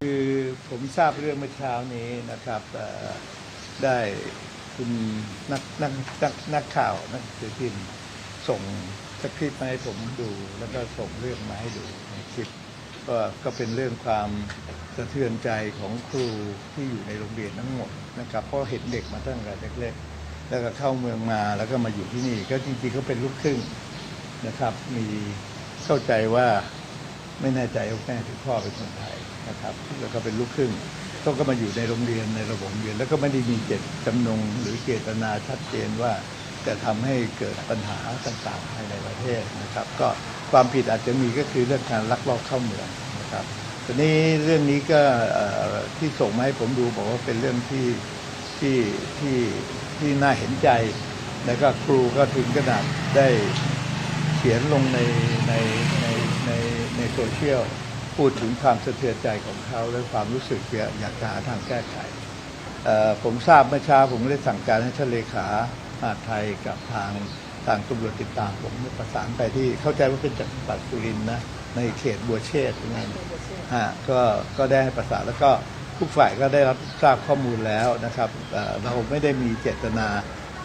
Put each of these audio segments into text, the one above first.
คือผมทราบเรื่องเมื่อเช้านี้นะครับได้คุณนักนักนักนักข่าวนักสือพิมพ์ส่งสคริปต์มาให้ผมดูแล้วก็ส่งเรื่องมาให้ดูในคลิปก็ก็เป็นเรื่องความสะเทือนใจของครูที่อยู่ในโรงเรียนทั้งหมดนะครับเพราะเห็นเด็กมาตั้งแต่เล็กๆแล้วก็เข้าเมืองมาแล้วก็มาอยู่ที่นี่ ก็จริงๆเขาเป็นลูกครึ่งนะครับ มีเข้าใจว่าไม่แน่ใจว่าแม่หรือพ่อเป็นคนไทย นะครับแล้วก็เป็นลูกครึ่งเขาก็มาอยู่ในโรงเรียนในระบบเรียน แล้วก็ไม่ได้มีเจตจำนงหรือเจตนาชัดเจนว่าจะทำให้เกิดปัญหาต่างๆภายในประเทศนะครับ ก็ความผิดอาจจะมีก็คือเรื่องการลักลอบเข้าเมืองนะครับทีนี้เรื่องนี้ก็ที่ส่งมาให้ผมดูบอกว่าเป็นเรื่องที่ที่ที่ที่น่าเห็นใจ แล้วก็ครูก็ถึงขนาดได้เขียนลงในในในในในโซเชียล พูดถึงความสะเทือนใจของเขาและความรู้สึกอยากจะหาทางแก้ไข ผมทราบเมื่อเช้าผมได้สั่งการให้ท่านเลขามหาไทยกับทางทางตำรวจติดตาม ผมประสานไปที่เข้าใจว่าเป็นจังหวัดสุรินทร์นะในเขตบัวเชษนั่นฮะก็ก็ได้ให้ประสานแล้วก็ทุกฝ่ายก็ได้รับทราบข้อมูลแล้วนะครับเราไม่ได้มีเจตนา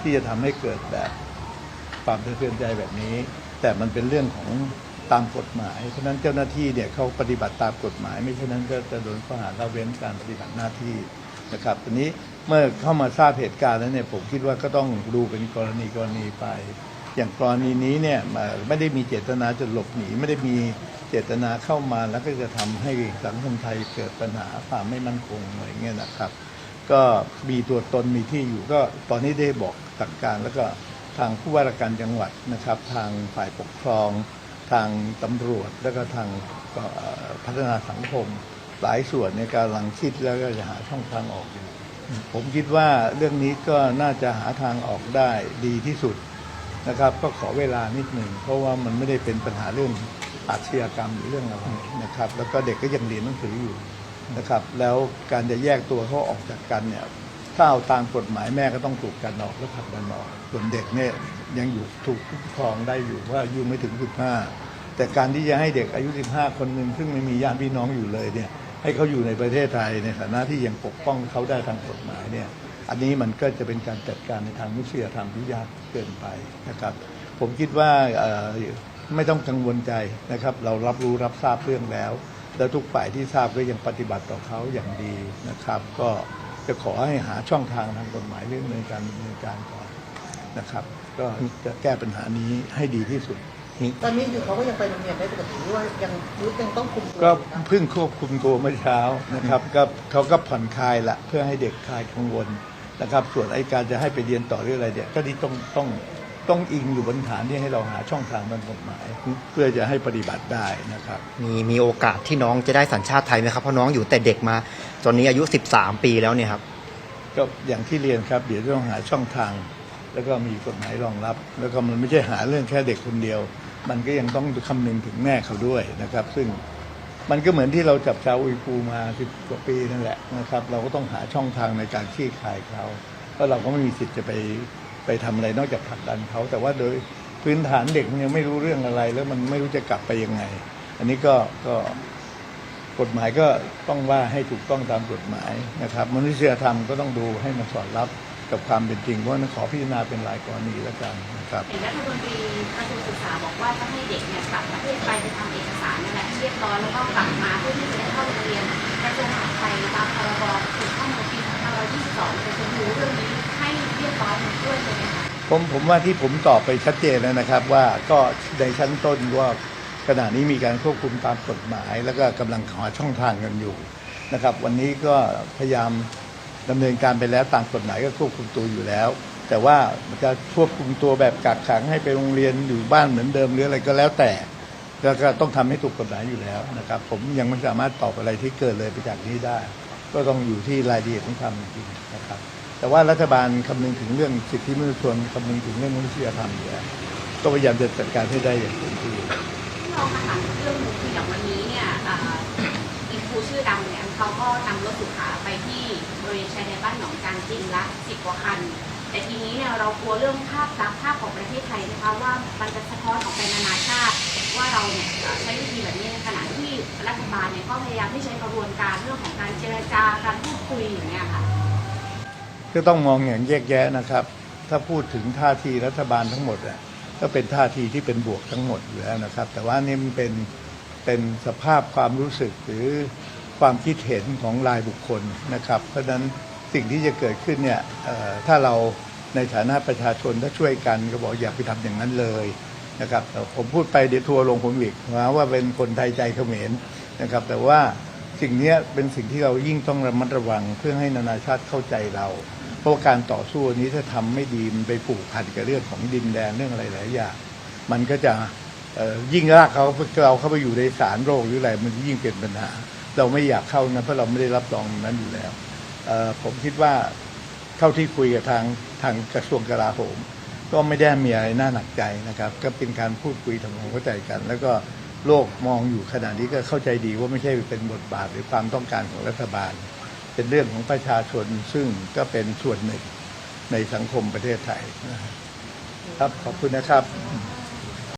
ที่จะทำให้เกิดแบบความสะเทือนใจแบบนี้ แต่มันเป็นเรื่องของ ตามกฎหมายเพราะนั้นเจ้าหน้าที่เนี่ยเขาปฏิบัติตามกฎหมาย ไม่เช่นนั้นก็จะโดนข้อหาละเว้นการปฏิบัติหน้าที่นะครับทีนนี้เมื่อเข้ามาทราบเหตุการณ์แล้วเนี่ยผมคิดว่าก็ต้องดูเป็นกรณีกรณีไป อย่างกรณีนี้เนี่ยไม่ได้มีเจตนาจะหลบหนี ไม่ได้มีเจตนาเข้ามาแล้วก็จะทำให้สังคมไทยเกิดปัญหาความไม่มั่นคงอะไรเงี้ยนะครับ ก็มีตัวตนมีที่อยู่ก็ตอนนี้ได้บอกสั่งการแล้วก็ทางผู้ว่าราชการจังหวัดนะครับ ทางฝ่ายปกครอง ทางตำรวจแล้วก็ทางพัฒนาสังคม หลายส่วนในการลังคิดแล้วก็จะหาช่องทางออกอยู่ผมคิดว่าเรื่องนี้ก็น่าจะหาทางออกได้ดีที่สุดนะครับ ก็ขอเวลานิดหนึ่งเพราะว่ามันไม่ได้เป็นปัญหาเรื่องอาชญากรรมหรือเรื่องอะไรนะครับ แล้วก็เด็กก็ยังเรียนหนังสืออยู่นะครับ แล้วการจะแยกตัวเขาออกจากกันเนี่ย ถ้าเอาตามกฎหมายแม่ก็ต้องถูกกันออกและผลักดันออกส่วนเด็กเนี่ยยังอยู่ถูกคุ้มครองได้อยู่ว่าอายุไม่ถึง 15 แต่การที่จะให้เด็กอายุ 15 คนหนึ่งซึ่งไม่มีญาติพี่น้องอยู่เลยเนี่ยให้เขาอยู่ในประเทศไทยในฐานะที่ยังปกป้องเขาได้ทางกฎหมายเนี่ยอันนี้มันก็จะเป็นการจัดการในทางมนุษยธรรมที่ยากเกินไปนะครับ ผมคิดว่าไม่ต้องกังวลใจนะครับ เรารับรู้รับทราบเรื่องแล้ว แล้วทุกฝ่ายที่ทราบก็ยังปฏิบัติต่อเขาอย่างดีนะครับ ก็ จะขอให้หาช่องทางทางกฎหมายเรื่องในการดำเนินการก่อนนะครับ ก็จะแก้ปัญหานี้ให้ดีที่สุด ตอนนี้คือเขาก็ยังไปโรงเรียนได้ปกติหรือว่ายังยุทธยังต้องคุมตัวก็อยู่ครับเพิ่งควบคุมตัวเมื่อเช้านะครับก็เขาก็ผ่อนคลายละเพื่อให้เด็กคลายกังวลนะครับ ส่วนไอ้การจะให้ไปเรียนต่อหรืออะไรเนี่ยก็นี่ต้องต้อง ต้องอิงอยู่บนฐานที่ให้เราหาช่องทางทางกฎหมาย เพื่อจะให้ปฏิบัติได้นะครับ มีมีโอกาสที่น้องจะได้สัญชาติไทยไหมครับเพราะน้องอยู่แต่เด็กมาจนนี้อายุ 13 ปีแล้วเนี่ยครับ ก็อย่างที่เรียนครับ เดี๋ยวต้องหาช่องทาง แล้วก็มีกฎหมายรองรับ แล้วก็มันไม่ใช่หาเรื่องแค่เด็กคนเดียว มันก็ยังต้องคำนึงถึงแม่เขาด้วยนะครับ ซึ่งมันก็เหมือนที่เราจับชาวอุยกูร์มาสิบกว่าปีนั่นแหละนะครับ เราก็ต้องหาช่องทางในการคลี่คลายเขาเพราะเราก็ไม่มีสิทธิ์จะไป ไปทำอะไรนอกจากผลักดันเขาแต่ว่าโดยพื้นฐานเด็กมันยังไม่รู้เรื่องอะไร แล้วมันไม่รู้จะกลับไปยังไง อันนี้ก็ก็กฎหมายก็ต้องว่าให้ถูกต้องตามกฎหมายนะครับมนุษยธรรมก็ต้องดูให้มันสอดรับกับความเป็นจริงเพราะฉะนั้นขอพิจารณาเป็นรายกรณีแล้วกันนะครับเห็นรัฐมนตรีกระทรวงศึกษาบอกว่าจะให้เด็กเนี่ยกลับประเทศไปไปทำเอกสารนั่นแหละเรียบร้อยแล้วก็กลับมาเพื่อที่จะได้เข้าโรงเรียนกระทรวงมหาดไทยตามพรบถึงข้อมูลปี ผมผมว่าที่ผมตอบไปชัดเจนแล้วนะครับ ว่าก็ในชั้นต้นว่าขณะนี้มีการควบคุมตามกฎหมาย แล้วก็กำลังหาช่องทางกันอยู่นะครับ วันนี้ก็พยายามดำเนินการไปแล้วตามกฎหมายก็ควบคุมตัวอยู่แล้ว แต่ว่าจะควบคุมตัวแบบกักขังให้ไปโรงเรียนอยู่บ้านเหมือนเดิมหรืออะไรก็แล้วแต่แล้วก็ต้องทำให้ถูกกฎหมายอยู่แล้วนะครับ ผมยังไม่สามารถตอบอะไรที่เกินเลยไปจากนี้ได้ ก็ต้องอยู่ที่รายละเอียดของความเป็นจริงนะครับ แต่ว่ารัฐบาลคำนึงถึงเรื่องสิทธิมนุษยชนคำนึงถึงเรื่องมนุษยธรรมอยู่แล้วก็พยายามจะจัดการให้ได้อย่างเต็มที่ที่เราถามเรื่องหนึงคืออย่างวันนี้เนี่ยอินฟูชื่อดังเนี่ยเขาก็นำรถสุขาไปที่บริเวณชายแดนบ้านหนองจานจินละสิบกว่าคัน แต่ทีนี้เนี่ยเรากลัวเรื่องภาพลักษณ์ภาพของประเทศไทยนะคะว่ามันจะสะท้อนออกไปนานาชาติว่าเราเนี่ยใช้วิธีแบบนี้ในขณะที่รัฐบาลเนี่ยก็พยายามที่ใช้กระบวนการเรื่องของการเจรจาการพูดคุยอย่างเงี้ยค่ะ ก็ต้องมองอย่างแยกแยะนะครับ ถ้าพูดถึงท่าทีรัฐบาลทั้งหมดอะก็เป็นท่าทีที่เป็นบวกทั้งหมดอยู่แล้วนะครับ แต่ว่านี่มันเป็นเป็นสภาพความรู้สึกหรือความคิดเห็นของรายบุคคลนะครับ เพราะฉะนั้นสิ่งที่จะเกิดขึ้นเนี่ยถ้าเราในฐานะประชาชนถ้าช่วยกันก็บอกอย่าไปทำอย่างนั้นเลยนะครับผมพูดไปเดี๋ยวทัวร์ลงผมอีกนะว่าเป็นคนไทยใจเขมรนะครับ แต่ว่าสิ่งนี้เป็นสิ่งที่เรายิ่งต้องระมัดระวังเพื่อให้นานาชาติเข้าใจเรา ราะการต่อสู้อันนี้ถ้าทำไม่ดีมันไปผูกพันกับเรื่องของดินแดนเรื่องอะไรหลายอย่างมันก็จะยิ่งลากเขาเราเข้าไปอยู่ในสารโรคหรืออะไรมันยิ่งเป็นปัญหา เราไม่อยากเข้านะเพราะเราไม่ได้รับรองนั้นอยู่แล้วผมคิดว่าเท่าที่คุยกับทางทางกระทรวงกลาโหม ก็ไม่ได้มีอะไรน่าหนักใจนะครับ ก็เป็นการพูดคุยทำความเข้าใจกัน แล้วก็โลกมองอยู่ขนาดนี้ก็เข้าใจดีว่าไม่ใช่เป็นบทบาทหรือความต้องการของรัฐบาล เป็นเรื่องของประชาชนซึ่งก็เป็นส่วนหนึ่งในสังคมประเทศไทยนะครับ ขอบคุณนะครับ